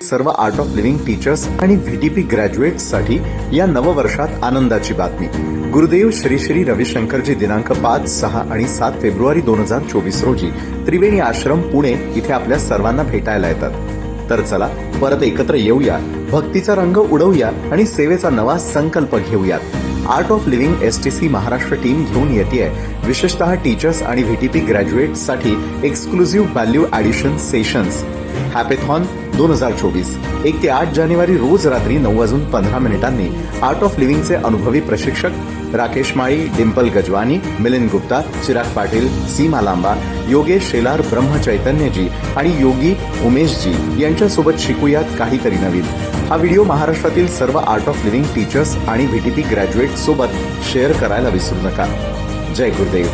सर्व art of living teachers आणि VTP ग्रॅज्युएट्ससाठी या नववर्षात आनंदाची बातमी. गुरुदेव श्री श्री रविशंकरजी दिनांक पाच सहा आणि सात फेब्रुवारी दोन हजार चोवीस रोजी त्रिवेणी आश्रम पुणे इथे आपल्या सर्वांना भेटायला येतात. तर चला परत एकत्र येऊया. भक्तीचा रंग उडवूया आणि सेवेचा नवा संकल्प घेऊयात. Art of living S T C Maharashtra team घेऊन येते विशेषतः टीचर्स आणि VTP ग्रॅज्युएट्ससाठी exclusive value addition sessions Happython दोन हजार चोवीस. एक ते आठ जानेवारी रोज रात्री नऊ वाजून पंधरा मिनिटांनी आर्ट ऑफ लिव्हिंगचे अनुभवी प्रशिक्षक राकेश माळी डिम्पल गजवानी मिलिंद गुप्ता चिराग पाटील सीमा लांबा योगेश शेलार ब्रह्मचैतन्यजी आणि योगी उमेशजी यांच्यासोबत शिकूयात काहीतरी नवीन. हा व्हिडिओ महाराष्ट्रातील सर्व आर्ट ऑफ लिव्हिंग टीचर्स आणि व्हीटीपी ग्रॅज्युएट सोबत शेअर करायला विसरू नका. जय गुरुदेव.